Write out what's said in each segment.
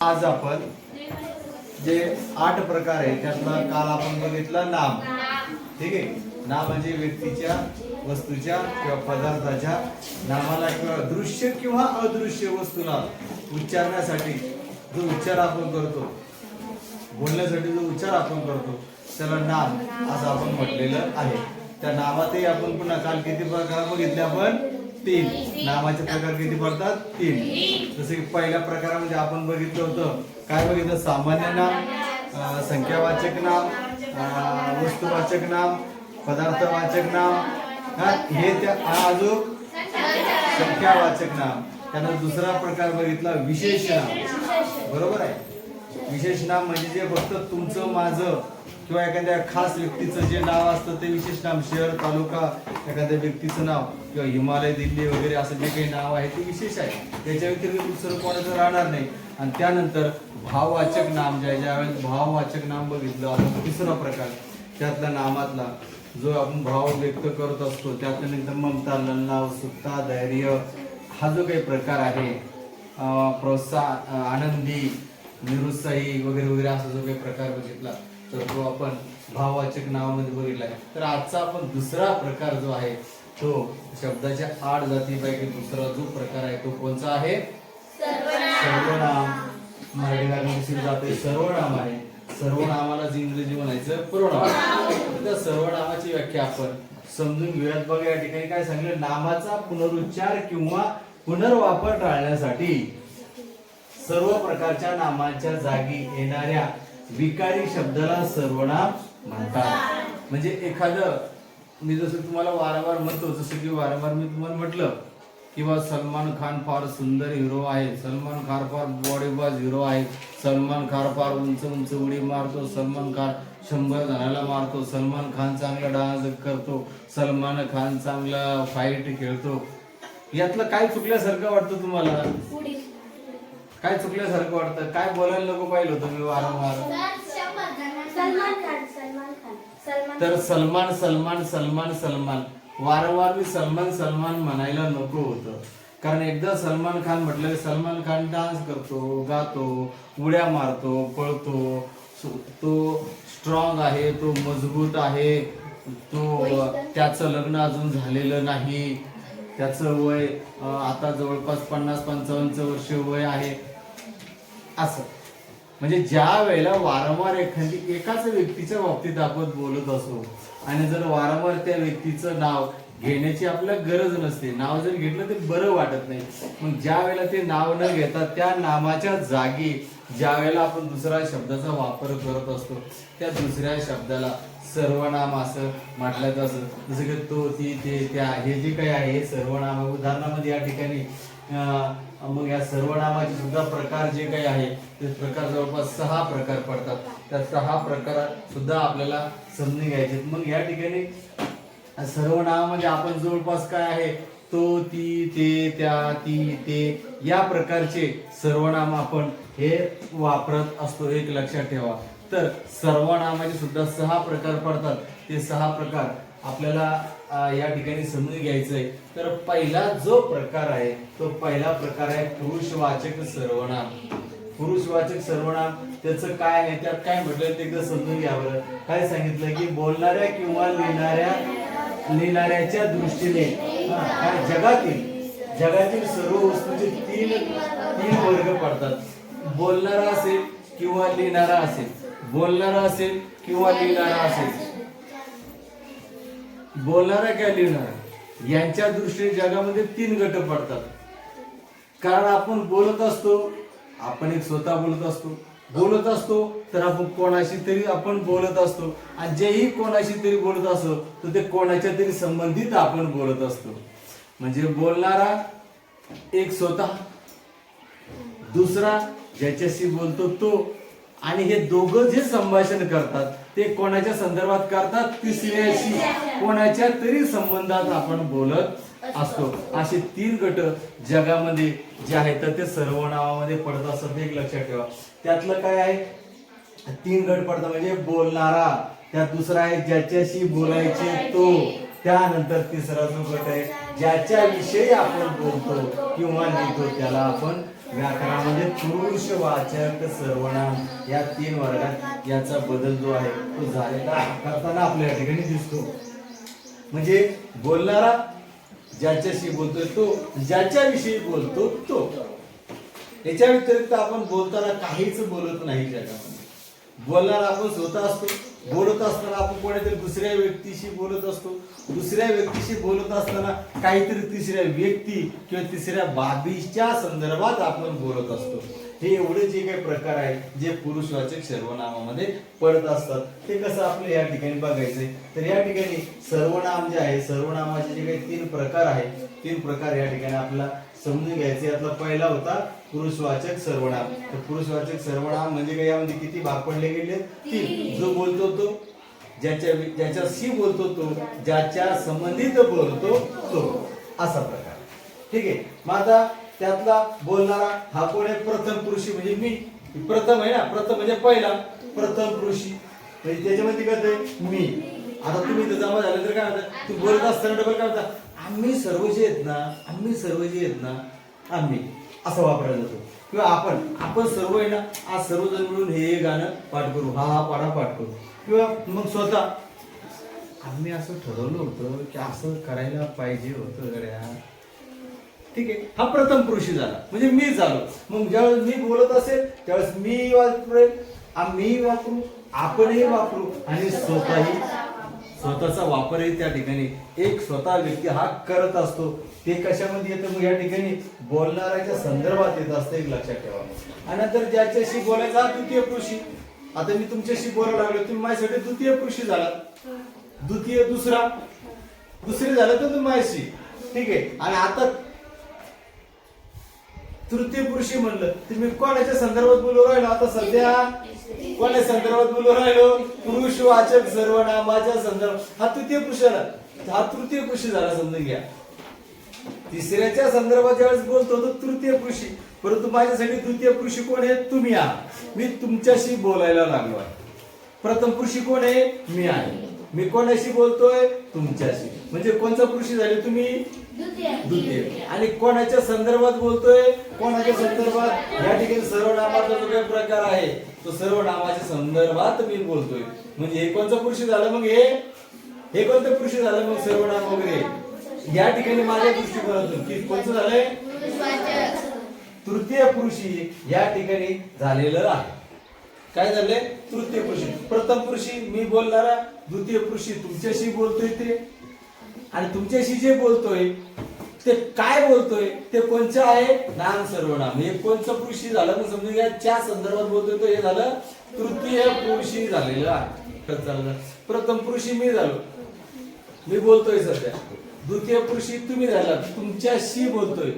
आज आपण जे आठ प्रकार आहे त्यातला काल आपण बघितला नाम. ठीक आहे? नाम म्हणजे व्यक्तीच्या वस्तूच्या किंवा पदार्थाच्या नामाला किंवा दृश्य किंवा अदृश्य वस्तूला उच्चारण्यासाठी जो उच्चार आपण करतो बोलण्यासाठी जो उच्चार आपण करतो त्याला नाम असं आपण म्हटलेलं आहे. त्या नामातही आपण पुन्हा काल किती प्रकार बघितले आपण? तीन. नामाचे प्रकार किती पडतात? तीन. जसं की पहिल्या प्रकारामध्ये आपण बघितलं होतं. काय बघितलं? सामान्य नाम संख्यावाचक नाम वस्तुवाचक नाम पदार्थवाचक नाम. हा हे त्या हा अजून संख्यावाचक नाम. त्यानंतर दुसरा प्रकार बघितला विशेष नाम. बरोबर आहे? विशेष नाम म्हणजे जे फक्त तुमचं माझं. किंवा एखाद्या खास व्यक्तीचं जे नाव असतं ते विशेष नाम शहर तालुका एखाद्या व्यक्तीचं नाव किंवा हिमालय दिल्ली वगैरे असं जे काही नाव आहे ते विशेष आहे. त्याच्या व्यतिरिक्त दुसरं कोणाचं राहणार नाही. आणि त्यानंतर भाववाचक नाम जे आहे ज्यावेळेस भाववाचक नाम बघितलं आपण तिसरा प्रकार त्यातला नामातला जो आपण भाव व्यक्त करत असतो त्यातल्या नंतर ममता लल्लाव सुत्ता धैर्य हा जो काही प्रकार आहे प्रोत्साह आनंदी निरुत्साही वगैरे वगैरे असा जो काही प्रकार बघितला तर तो आपण भाववाचक नावामध्ये बघितलाय तर आजचा आपण दुसरा प्रकार जो आहे तो शब्दाच्या आठ जातीपैकी दुसरा जो प्रकार आहे तो कोणता आहे? सर्वनाम. मराठी जाते सर्वनाम आहे. सर्वनामाला जे इंग्रजी म्हणायचं प्रोनाम. तर त्या सर्वनामाची व्याख्या आपण समजून घेऊयात. बघा या ठिकाणी काय सांगितलं नामाचा पुनरुच्चार किंवा पुनर्वापर टाळण्यासाठी सर्व प्रकारच्या नामांच्या जागी येणाऱ्या विकारी शब्दाला सर्वनाम म्हणतात. म्हणजे एखादं मी जसं तुम्हाला वारंवार म्हणतो जसं की वारंवार मी तुम्हाला म्हटलं किंवा सलमान खान फार सुंदर हिरो आहे सलमान खान फार बॉडीबाज हिरो आहे सलमान खान फार उंच उंच उडी मारतो सलमान खान शंभर जणाला मारतो सलमान खान चांगला डान्स करतो सलमान खान चांगला फाईट खेळतो. यातलं काय चुकल्यासारखं वाटतं तुम्हाला? काय चुकल्यासारखं वाटतं? काय बोलायला नको पाहिलं होतं मी वारंवार. सलमान खान सलमान खान सलमान तर सलमान सलमान सलमान सलमान. वारंवार मी सलमान सलमान म्हणायला नको होतं. कारण एकदा सलमान खान म्हटलं की सलमान खान डान्स करतो गातो उड्या मारतो पळतो. तो स्ट्रॉंग आहे तो मजबूत आहे. तो त्याचं लग्न अजून झालेलं नाही. त्याचं वय आता जवळपास पन्नास पंचावन्नचं वर्ष वय आहे. असं. म्हणजे ज्या वेळेला वारंवार एखादी एकाच व्यक्तीच्या बाबतीत आपण बोलत असो आणि जर वारंवार त्या व्यक्तीचं नाव घेण्याची आपल्याला गरज नसते नाव जर घेतलं ते बरं वाटत नाही. मग ज्या वेळेला ते नाव न घेता त्या नामाच्या जागी ज्या वेळेला आपण दुसऱ्या शब्दाचा वापर करत असतो त्या दुसऱ्या शब्दाला सर्वनाम असं म्हटलं जातं. जसं की तो ती ते त्या हे जे काही आहे हे सर्वनाम उदाहरणामध्ये या ठिकाणी मग या सर्वनामाचे सुद्धा प्रकार जे काही आहे ते प्रकार जवळपास सहा प्रकार पडतात. त्या सहा प्रकार सुद्धा आपल्याला समजून घ्यायचे मग या ठिकाणी सर्वनामामध्ये आपण जवळपास काय आहे? तो ती ते त्या ती ते या प्रकारचे सर्वनाम आपण हे वापरत असतो. एक लक्षात ठेवा. तर सर्वनामाचे सुद्धा सहा प्रकार पडतात. ते सहा प्रकार आपल्याला या ठिकाणी समजून घ्यायचं आहे तर पहिला जो प्रकार आहे तो पहिला प्रकार आहे पुरुषवाचक सर्वनाम. पुरुषवाचक सर्वनाम त्याचं काय आहे? त्यात काय म्हटलं ते एकदा समजून घ्यावं काय सांगितलं की बोलणाऱ्या किंवा लिहिणाऱ्या लिहिणाऱ्याच्या दृष्टीने काय जगातील जगातील सर्व वस्तूचे तीन तीन वर्ग पडतात. बोलणारा असेल किंवा लिहिणारा असेल. बोलणारा असेल किंवा लिहिणारा असेल. बोलणारा काय लिहिणारा? यांच्या दृष्टीने जगामध्ये तीन गट पडतात. कारण आपण बोलत असतो आपण एक स्वतः बोलत असतो. बोलत असतो तर आपण कोणाशी तरी आपण बोलत असतो. आणि जेही कोणाशी तरी बोलत असतो तर ते कोणाच्या तरी संबंधित आपण बोलत असतो. म्हणजे बोलणारा एक स्वतः दुसरा ज्याच्याशी बोलतो तो. आणि हे दोघं जे संभाषण करतात ते कोणाच्या संदर्भात करतात? तिसऱ्याशी कोणाच्या तरी संबंधात आपण बोलत असतो. असे तीन गट जगामध्ये जे आहेत तर ते सर्वनामामध्ये पडत असतात. एक लक्षात ठेवा. त्यातलं काय आहे? तीन गट पडतात म्हणजे बोलणारा. त्यात दुसरा आहे ज्याच्याशी बोलायचे तो. त्यानंतर तिसरा जो गट आहे ज्याच्या विषयी आपण बोलतो किंवा लिहितो त्याला आपण व्याकरणामध्ये पुरुषवाचक सर्वनाम या तीन वर्गात याचा बदल जो आहे तो झालेला करताना आपल्या ठिकाणी दिसतो. म्हणजे बोलणारा ज्याच्याशी बोलतोय तो ज्याच्याविषयी बोलतो तो. याच्या व्यतिरिक्त आपण बोलताना काहीच बोलत नाही जगामध्ये बोलणार आपण स्वतः असतो बोलत असताना आपण कोणीतरी दुसऱ्या व्यक्तीशी बोलत असतो. दुसऱ्या व्यक्तीशी बोलत असताना काहीतरी तिसऱ्या व्यक्ती किंवा तिसऱ्या बाबीच्या संदर्भात आपण बोलत असतो. हे एवढे जे काही प्रकार आहेत जे पुरुषवाचक सर्वनामामध्ये पडत असतात ते कसं आपलं या ठिकाणी बघायचंय? तर या ठिकाणी सर्वनाम जे आहे सर्वनामाचे जे काही तीन प्रकार आहेत तीन प्रकार या ठिकाणी आपला समजून घ्यायचे. यातला पहिला होता पुरुषवाचक सर्वनाम तर पुरुषवाचक सर्वनाम म्हणजे काय? यामध्ये किती भाग पडले गेले? तीन. जो बोलतो तो ज्याच्या ज्याच्याशी बोलतो तो ज्याच्या संबंधित बोलतो तो. असा प्रकार. ठीक आहे? मग आता त्यातला बोलणारा हा कोण आहे? प्रथम पुरुषी. म्हणजे मी. प्रथम आहे ना? प्रथम म्हणजे पहिला. प्रथम पुरुषी. म्हणजे त्याच्यामध्ये काय होतंय मी. आता तुम्ही जमा झाले तर काय होतं तू बोलत असताना डबल काय होतं आम्ही सर्व जे आहेत ना आम्ही सर्व जे आहेत ना आम्ही असं वापरला जातो. किंवा आपण आपण सर्व आहे ना आज सर्वजण मिळून हे गाणं पाठ करू हा हा पाडा पाठ करू. किंवा मग स्वतः आम्ही असं ठरवलं होतं की असं करायला पाहिजे होतं गड्या. ठीक आहे हा प्रथम पुरुषी झाला. म्हणजे मी झालो. मग ज्यावेळेस मी बोलत असेल त्यावेळेस मी वापरेल आम्ही वापरू आपणही वापरू आणि स्वतःही स्वतःचा वापरही त्या ठिकाणी. एक स्वतः व्यक्ती हा करत असतो. ते कशामध्ये येतं? मग या ठिकाणी बोलणाऱ्याच्या संदर्भात येत असतं एक लक्षात ठेवा आणि नंतर ज्याच्याशी बोलायचा द्वितीय कृषी. आता मी तुमच्याशी बोलायला लागलो तुम्ही माझ्यासाठी द्वितीय कृषी झाला. द्वितीय दुसरा. दुसरे झालं तर तुम्ही माझ्याशी. ठीक आहे? आणि आता तृतीय पुरुषी म्हणलं. तर मी कोणाच्या संदर्भात बोलू राहिलो? आता सध्या कोणाच्या संदर्भात बोलू राहिलो? पुरुष वाचक सर्वनामाच्या संदर्भात. हा तृतीय पुरुष हा तृतीय पुरुषी झाला समजून घ्या. तिसऱ्याच्या संदर्भात ज्यावेळेस बोलतो तो तृतीय पुरुषी. परंतु माझ्यासाठी तृतीय पुरुषी कोण आहे? तुम्ही आहात. मी तुमच्याशी बोलायला लागलो आहे. प्रथम पुरुषी कोण आहे? मी आहे. मी कोणाशी बोलतोय? तुमच्याशी. म्हणजे कोणचा पुरुषी झाले तुम्ही? द्वितीय. आणि कोणाच्या संदर्भात बोलतोय? कोणाच्या संदर्भात? या ठिकाणी सर्वनामाचा जो काही प्रकार आहे तो सर्वनामाच्या संदर्भात मी बोलतोय. म्हणजे हे कोणतं पुरुष झालं मग हे? हे कोणतं पुरुष झालं मग सर्वनाम वगैरे? या ठिकाणी माझ्या दृष्टिकोनातून की कोणतं झालंय? तृतीय पुरुषी या ठिकाणी झालेलं आहे. काय झालंय? तृतीय पुरुषी. प्रथम पुरुषी मी बोलणारा द्वितीय पुरुषी तुमच्याशी बोलतोय ते. आणि तुमच्याशी जे बोलतोय ते काय बोलतोय ते कोणचं आहे? नाम सर्वनाम. हे कोणचं पुरुषी झालं? मग समजून घ्या च्या संदर्भात बोलतोय तो हे झालं तृतीय पुरुषी झालेलं आहे. झालं? प्रथम पुरुषी मी झालो. मी बोलतोय सध्या. द्वितीय पुरुषी तुम्ही झाला. तुमच्याशी बोलतोय.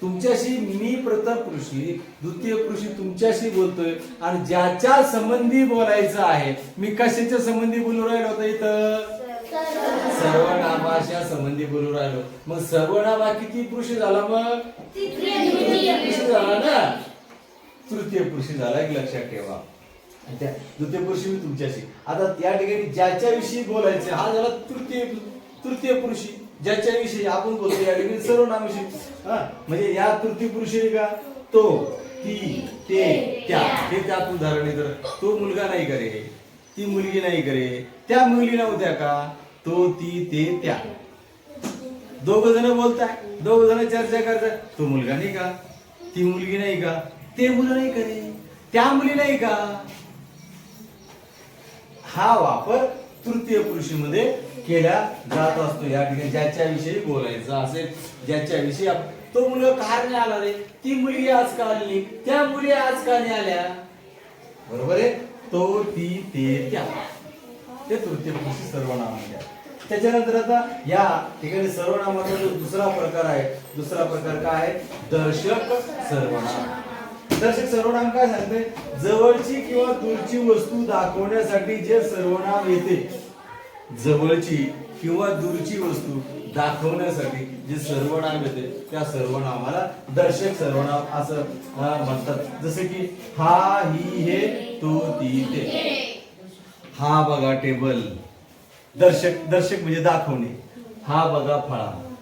तुमच्याशी मी प्रथम पुरुषी द्वितीय पुरुषी तुमच्याशी बोलतोय. आणि ज्याच्या संबंधी बोलायचं आहे मी कशाच्या संबंधी बोलू राहिलो होतो इथं? सर्वनामाच्या संबंधी बोलू राहिलो. मग सर्वनाम किती पुरुषी झाला मग? तृतीय पुरुषी. झाला ना? तृतीय पुरुषी झाला एक लक्षात ठेवा. त्या द्वितीय पुरुषी मी तुमच्याशी. आता या ठिकाणी ज्याच्याविषयी बोलायचे हा झाला तृतीय तृतीय पुरुषी. ज्याच्याविषयी आपण बोलतो या ठिकाणी सर्वनामाविषयी हा? म्हणजे या तृतीय पुरुषी का? तो ती ते त्या. हे त्यात उदाहरण आहे तर. तो मुलगा नाही करे. ती मुलगी नाही करे. त्या मुली नव्हत्या का? तो ती ते त्या. दोघ जण बोलताय दोघ जण चर्चा करताय. तो मुलगा नाही का? ती मुलगी नाही का? ते मुलं नाही करे त्या मुली नाही का? हा वापर तृतीय पुरुषीमध्ये केला जात असतो. या ठिकाणी ज्याच्याविषयी बोलायचं असेल ज्याच्याविषयी तो मुलगा का नाही आला रे? ती मुलगी आज का आली त्या मुली आज का नाही आल्या? बरोबर आहे? तो ती ते त्या. ते तृतीय पुरुषी सर्वनाम द्या त्याच्यानंतर आता या ठिकाणी सर्वनामाचा जो दुसरा प्रकार आहे दुसरा प्रकार काय आहे? दर्शक सर्वनाम. दर्शक सर्वनाम काय सांगते? जवळची किंवा दूरची वस्तू दाखवण्यासाठी जे सर्वनाम येते जवळची किंवा दूरची वस्तू दाखवण्यासाठी जे सर्वनाम येते त्या सर्वनामाला दर्शक सर्वनाम असं म्हणतात. जसे की हा ही हे तो ती ते. हा बघा टेबल. दर्शक दर्शक म्हणजे दाखवणे. हा बघा फळा.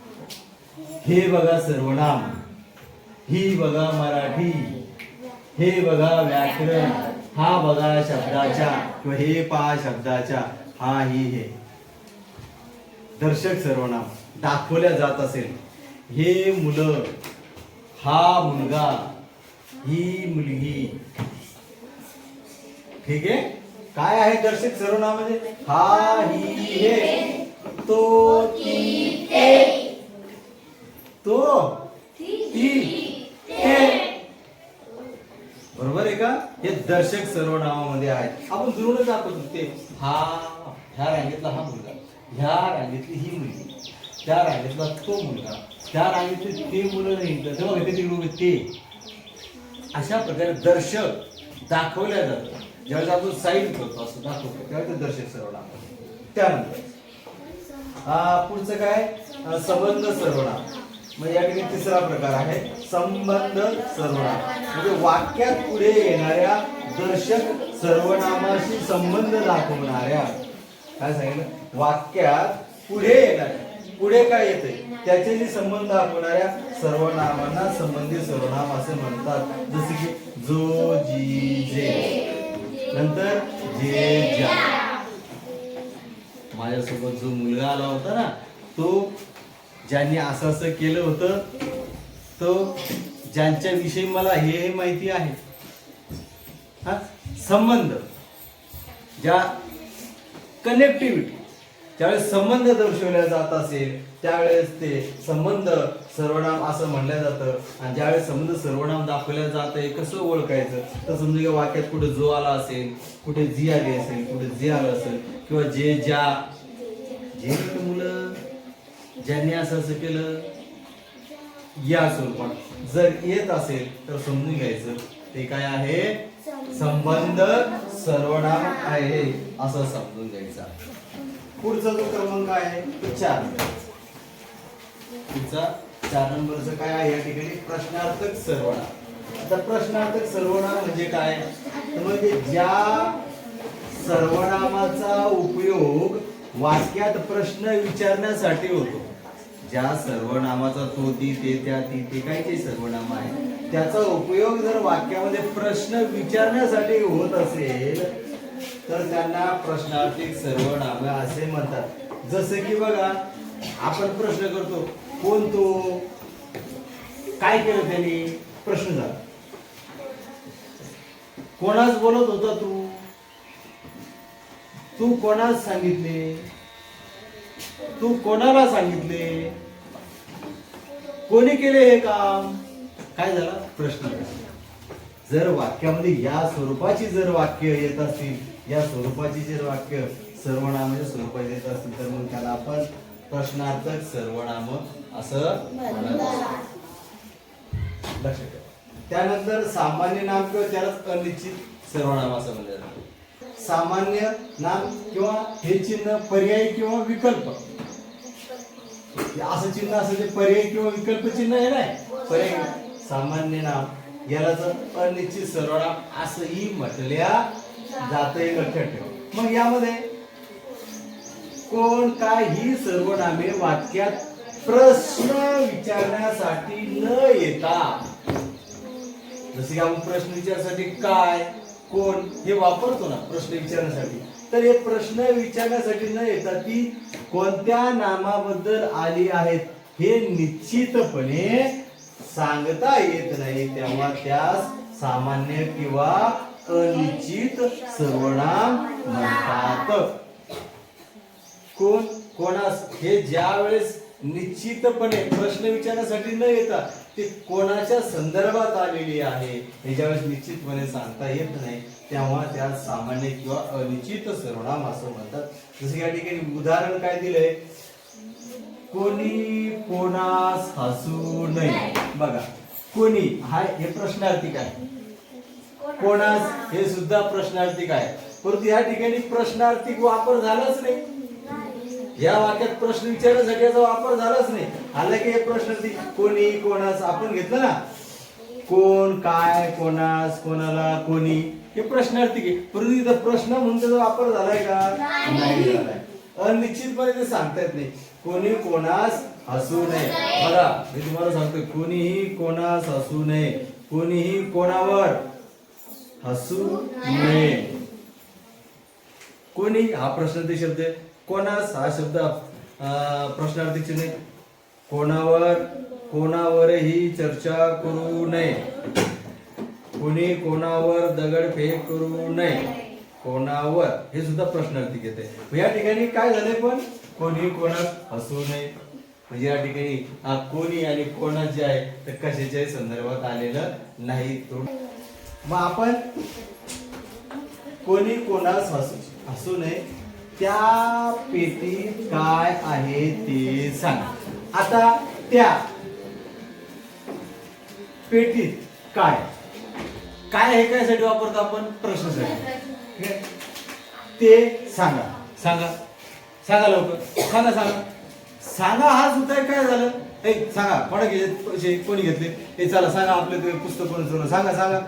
हे बघा सर्वनाम. ही बघा मराठी. हे बघा व्याकरण. हा बघा शब्दाच्या किंवा हे पहा शब्दाच्या हा ही हे. दर्शक सर्वनाम. दाखवल्या जात असेल. हे मुलं हा मुलगा ही मुलगी. ठीक आहे? काय आहे दर्शक सर्वनाम म्हणजे हा ही हे. तो ती ते. तो ती ते बरोबर आहे का? हे दर्शक सर्वनामामध्ये आहेत. आपण दुरूनच दाखवतो ते. हा ह्या रांगेतला हा मुलगा. ह्या रांगेतली ही मुलगी. त्या रांगेतला तो मुलगा. त्या रांगेतले ते मुलं नाही तेव्हा ते तिकडे ते. अशा प्रकारे दर्शक दाखवल्या जातात. ज्यावेळेस आपण साईड करतो असं दाखवतो. तेव्हा ते दर्शक सर्वनाम त्यानंतर पुढचं काय? संबंध सर्वनाम म्हणजे या ठिकाणी तिसरा प्रकार आहे संबंध सर्वनाम म्हणजे वाक्यात पुढे येणाऱ्या दर्शक सर्वनामाशी संबंध दाखवणाऱ्या. काय सांगितलं? वाक्यात पुढे येणाऱ्या. पुढे काय येते त्याच्याशी संबंध दाखवणाऱ्या सर्वनामांना संबंधित सर्वनाम असे म्हणतात. जसे की जो जी जे. नंतर जे ज्या माझ्यासोबत जो मुलगा आला होता ना तो ज्यांनी असं असं केलं होतं तो ज्यांच्या विषयी मला हे हे माहिती आहे हा संबंध ज्या कनेक्टिव्हिटी ज्यावेळेस संबंध दर्शवल्या जात असेल त्यावेळेस ते संबंध सर्वनाम असं म्हणलं जातं. आणि ज्यावेळेस समजा सर्वनाम दाखवल्या जात आहे कसं ओळखायचं? तर समजा या वाक्यात कुठे जो आला असेल कुठे जी आली असेल कुठे जे आलं असेल किंवा जे ज्या जे मुलं ज्यांनी असं असं केलं या स्वरूपात. जर येत असेल तर समजून घ्यायचं ते काय आहे? संबंध सर्वनाम आहे असं समजून घ्यायचा पुढचा जो क्रमांक आहे चार पुढचा चार नंबरचं काय आहे या ठिकाणी? प्रश्नार्थक सर्वनाम आता प्रश्नार्थक सर्वनाम म्हणजे काय? तर म्हणजे ज्या सर्वनामाचा उपयोग वाक्यात प्रश्न विचारण्यासाठी होतो. ज्या सर्वनामाचा तो ती ते त्या ती ते काय ते सर्वनाम आहे? त्याचा उपयोग जर वाक्यामध्ये प्रश्न विचारण्यासाठी होत असेल तर त्यांना प्रश्नार्थिक सर्वनाम असे म्हणतात. जसं की बघा आपण प्रश्न करतो कोण तो? काय केलं त्याने? प्रश्न झाला. कोणाच बोलत होता तू? तू कोणास सांगितले? तू कोणाला सांगितले? कोणी केले हे काम? काय झाला? प्रश्न जर वाक्यामध्ये या स्वरूपाची जर वाक्य येत असतील या स्वरूपाची जर वाक्य सर्वनामाच्या स्वरूपात येत असतील तर मग त्याला आपण प्रश्नार्थक सर्वनाम असं ठेवा. त्यानंतर सामान्य नाम किंवा त्यालाच अनिश्चित सर्वनाम असं म्हणलं जातं सामान्य नाम किंवा हे चिन्ह पर्याय किंवा विकल्प. हे असं चिन्ह असं ते पर्याय किंवा विकल्प चिन्ह आहे ना? पर्याय सामान्य नाम. याला जर अनिश्चित सर्वनाम असंही म्हटल्या जाते लक्षात ठेवा. मग यामध्ये कोण काय ही सर्वनामे वाक्यात प्रश्न विचारण्यासाठी न येता. जसे की आपण प्रश्न विचारण्यासाठी काय कोण हे वापरतो ना प्रश्न विचारण्यासाठी. तर हे प्रश्न विचारण्यासाठी न येता ती कोणत्या नामाबद्दल आली आहेत हे निश्चितपणे सांगता येत नाही. तेव्हा त्यास सामान्य किंवा अनिश्चित सर्वनाम म्हणतात. कोण? कोणास? हे ज्या वेळेस निश्चितपणे प्रश्न विचारण्यासाठी न येता ते कोणाच्या संदर्भात आलेली आहे हे ज्यावेळेस निश्चितपणे सांगता येत नाही तेव्हा त्या सामान्य किंवा अनिश्चित सर्वनाम असं म्हणतात. जसं या ठिकाणी उदाहरण काय दिलंय? कोणी कोणास हसू नये. बघा कोणी हा हे प्रश्नार्थिक आहे. कोणास हे सुद्धा प्रश्नार्थिक आहे. परंतु या ठिकाणी प्रश्नार्थिक वापर झालाच नाही. या वाक्यात प्रश्न विचारण्यासाठी याचा वापर झालाच नाही. आला की हे प्रश्नार्थी कोणी कोणास? आपण घेतलं ना? कोण काय कोणास कोणाला कोणी? हे प्रश्नार्थी घे. परंतु इथं प्रश्न म्हणून त्याचा वापर झालाय का? नाही. झालाय. अनिश्चितपणे ते सांगता येत नाही. कोणी कोणास हसू नये. बघा मी तुम्हाला सांगतोय कोणीही कोणास हसू नये. कोणीही कोणावर हसू नये. कोणी? हा प्रश्नार्थी शब्द आहे. कोणास हा शब्द अं, प्रश्नार्थी चिन्ह कोणावर कोणावरही चर्चा करू नये. कोणी कोणावर दगडफेक करू नये. कोणावर? हे सुद्धा प्रश्नार्थी घेते या ठिकाणी काय झालंय पण? कोणी कोणास हसू नये. म्हणजे या ठिकाणी हा कोणी आणि कोणा जे आहे तर कशाच्याही संदर्भात आलेलं नाही. तो मग आपण कोणी कोणास हसू हसू नये. त्या पेटीत काय आहे ते सांग. आता त्या पेटीत काय? काय हे काय साठी वापरतो आपण? प्रश्नासाठी. ते सांगा. सांगा. सांगा लवकर. सांगा सांगा. सांगा हा सुद्धा काय झालं? ए सांगा. कोणा घेतले? पैसे? कोणी घेतले? हे चला सांगा आपलं ते पुस्तक कोणी चोरलं सांगा सांगा.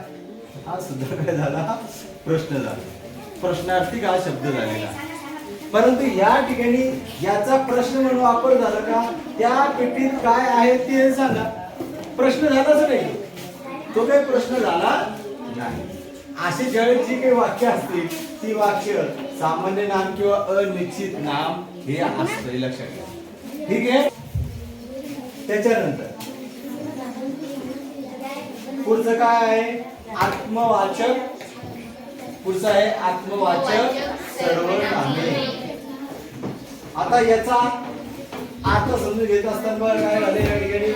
हा सुद्धा काय झाला? प्रश्न झाला. प्रश्नार्थी हा शब्द झालेला? परंतु या ठिकाणी याचा प्रश्न म्हणून वापर झाला का? त्या पेटीत काय आहे ते सांगा. प्रश्न झालाच नाही. तो काही प्रश्न झाला नाही. असे ज्यावेळेस जी काही वाक्य असतील ती वाक्य सामान्य नाम किंवा अनिश्चित नाम हे असतं. लक्षात घ्या. ठीक आहे? त्याच्यानंतर. पुढचं काय आहे? आत्मवाचक. पुढचं आहे आत्मवाचक. सर्वनामे आता याचा अर्थ समजून घेत असताना काय झालं या ठिकाणी?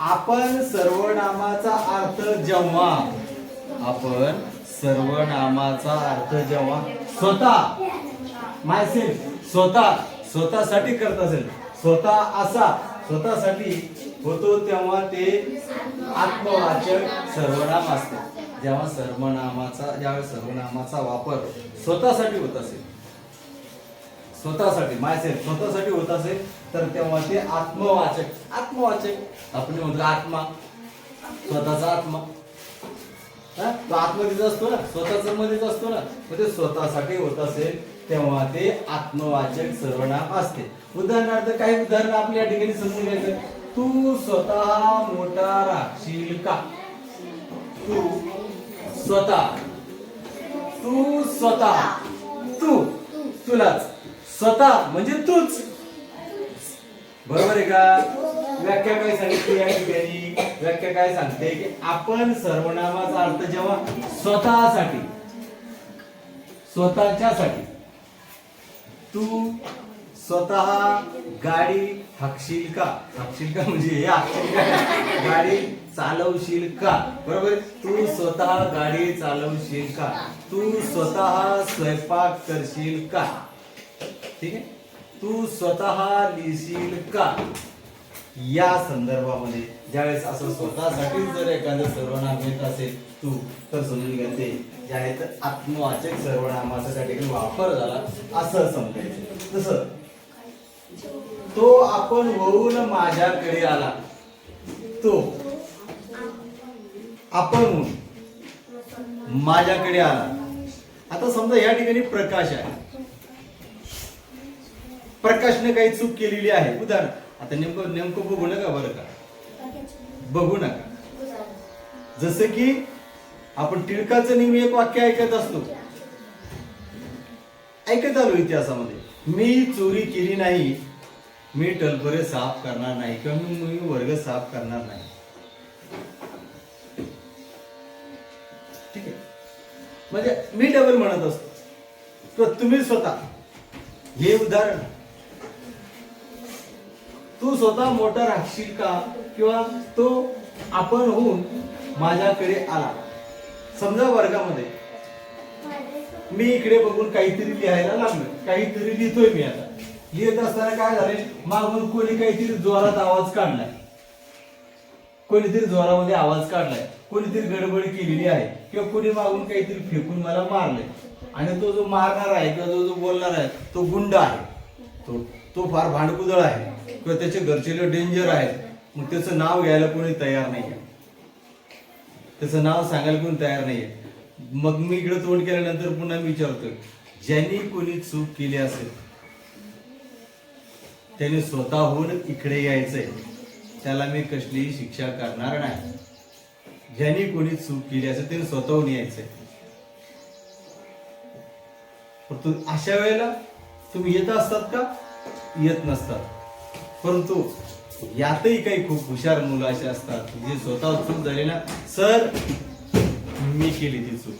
आपण सर्वनामाचा अर्थ जेव्हा आपण सर्वनामाचा अर्थ जेव्हा स्वतः मायसेल्फ स्वतः स्वतःसाठी करत असेल स्वतः असा स्वतःसाठी होतो तेव्हा ते आत्मवाचक सर्वनाम असतात जेव्हा सर्वनामाचा ज्यावेळेस सर्वनामाचा वापर स्वतःसाठी होत असेल स्वतःसाठी मायसेल्फ स्वतःसाठी होत असेल तर तेव्हा ते आत्मवाचक आत्मवाचक. आपण म्हणतो आत्मा स्वतःचा आत्मा. हा? तो आत्मधीच असतो ना स्वतःच मध्येच असतो ना. मग ते स्वतःसाठी होत असेल तेव्हा ते आत्मवाचक सर्वनाम असते. उदाहरणार्थ काही उदाहरण आपल्या या ठिकाणी समजून घ्यायचं. तू स्वतः मोठा राखशील का? तू स्वतः. तू स्वतः. तू. तुलाच. स्वतः म्हणजे तूच. बरोबर आहे का? व्याख्या काय सांगितली या ठिकाणी व्याख्या काय सांगते की आपण सर्वनामाचा अर्थ जेव्हा स्वतःसाठी स्वतःच्यासाठी तू स्वतः गाडी हाकशील का? हाकशील का म्हणजे हे हाकशील का? गाडी चालवशील का? बरोबर? तू स्वतः गाडी चालवशील का? तू स्वतः स्वयंपाक करशील का? ठीक आहे? तू स्वतः लिहिशील का? या संदर्भामध्ये ज्यावेळेस असं स्वतःसाठी जर एखादं सर्वनाम येत असेल तू तर समजून घेते जे आहे तर आत्मवाचक सर्वनामाचा त्या ठिकाणी वापर झाला असं समजायचं. तसं तो आपण होऊन माझ्याकडे आला. तो आपण माझ्याकडे आला. आता समजा या ठिकाणी प्रकाश आहे. प्रकाशने काही चूक केलेली आहे. उदाहरण आता नेमकं नेमकं बघू नका बरं का. बघू नका. जसं की आपण टिळकाचं नेहमी एक वाक्य ऐकत असतो. ऐकत आलो इतिहासामध्ये. मी चोरी केली नाही. मी टलपरे साफ करणार नाही. किंवा मी वर्ग साफ करणार नाही. ठीक आहे. म्हणजे मी डबल म्हणत असतो. तर तुम्ही स्वतः हे उदाहरण. तू स्वतः मोठा राखशील का? किंवा तो आपण होऊन माझ्याकडे आला? समजा वर्गामध्ये मी इकडे बघून काहीतरी लिहायला लागलो. काहीतरी लिहितोय मी आता. लिहित असताना काय झाले? मागून कोणी काहीतरी जोरात आवाज काढलाय कोणीतरी जोरामध्ये आवाज काढलाय कोणीतरी गडबड केलेली आहे किंवा कोणी मागून काहीतरी फेकून मला मारलंय. आणि तो जो मारणार आहे किंवा जो जो बोलणार आहे तो गुंड आहे. तो तो फार भांडकुदळ आहे. किंवा त्याचे घरचे डेंजर आहेत. मग त्याचं नाव घ्यायला कोणी तयार नाही त्याचं नाव सांगायला कोणी तयार नाहीये. मग मी इकडे तोंड केल्यानंतर पुन्हा मी विचारतोय ज्यांनी कोणी चूक केली असेल त्याने स्वतःहून इकडे यायचंय. त्याला मी कसलीही शिक्षा करणार नाही. ज्यांनी कोणी चूक केली असेल त्याने स्वतःहून यायचंय. परंतु अशा वेळेला तुम्ही येत असतात का? येत नसतात. परंतु यातही काही खूप हुशार मुलं असे असतात जे स्वतः चूक झाली ना सर मी केली ती चूक.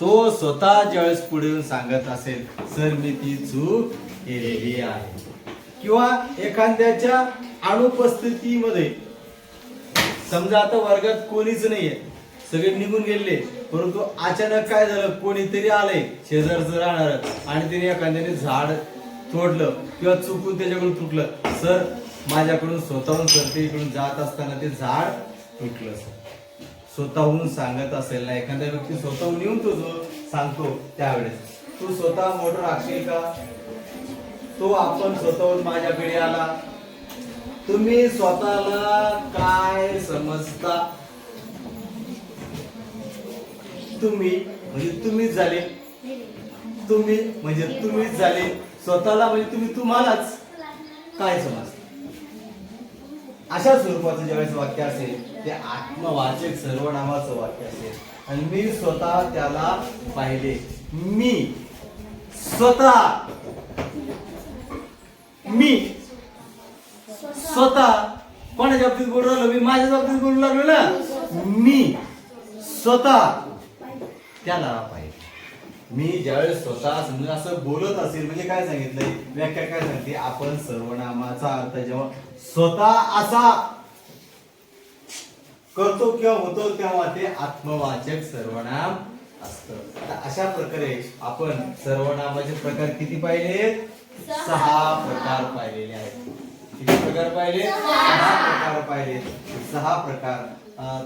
तो स्वतः ज्यावेळेस पुढे येऊन सांगत असेल सर मी ती चूक केलेली आहे. किंवा एखाद्याच्या अनुपस्थितीमध्ये. समजा आता वर्गात कोणीच नाहीये. सगळे निघून गेले परंतु अचानक काय झालं? कोणीतरी आलंय. शेजारचं राहणार. आणि त्याने एखाद्याने झाड तोडलं किंवा चुकून त्याच्याकडून तुटलं सर माझ्याकडून स्वतःहून सर ते इकडून जात असताना ते झाड तुटलं सर. स्वतःहून सांगत असेल ना एखाद्या व्यक्ती स्वतःहून येऊन तो जो सांगतो त्यावेळेस. तू स्वतः मोटर राखशील का? तो आपण स्वतःहून माझ्याकडे आला. तुम्ही स्वतःला काय समजता? तुम्ही म्हणजे तुम्हीच झाले. तुम्ही म्हणजे तुम्हीच झाले. स्वतःला म्हणजे तुम्ही तुम्हालाच काय समजता? अशा स्वरूपाचं ज्यावेळेस वाक्य असेल ते आत्मवाचक सर्वनामाचं वाक्य असेल. आणि मी स्वतः त्याला पाहिले. मी स्वतः मी. स्वतः कोणाच्या बाबतीत बोलू लागलो मी माझ्या बाबतीत बोलू लागलो ना? मी. स्वतः. त्याला पाहिजे. मी ज्यावेळेस स्वतः समजून असं बोलत असेल म्हणजे काय सांगितलंय? व्याख्या काय सांगते? आपण सर्वनामाचा अर्थ जेव्हा स्वतः असा करतो किंवा होतो तेव्हा ते आत्मवाचक सर्वनाम असतं. तर अशा प्रकारे आपण सर्वनामाचे प्रकार किती पाहिले सहा प्रकार पाहिलेले आहेत. किती प्रकार पाहिले? सहा. प्रकार पाहिले. सहा प्रकार.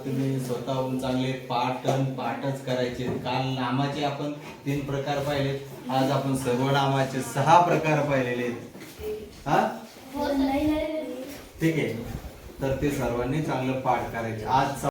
तुम्ही स्वतःहून चांगले पाठन पाठच करायचे. काल नामाचे आपण तीन प्रकार पाहिले. आज आपण सर्वनामाचे सहा प्रकार पाहिलेले आहेत. हा? हो. ठीक आहे. तर ते सर्वांनी चांगलं पाठ करायचे. आज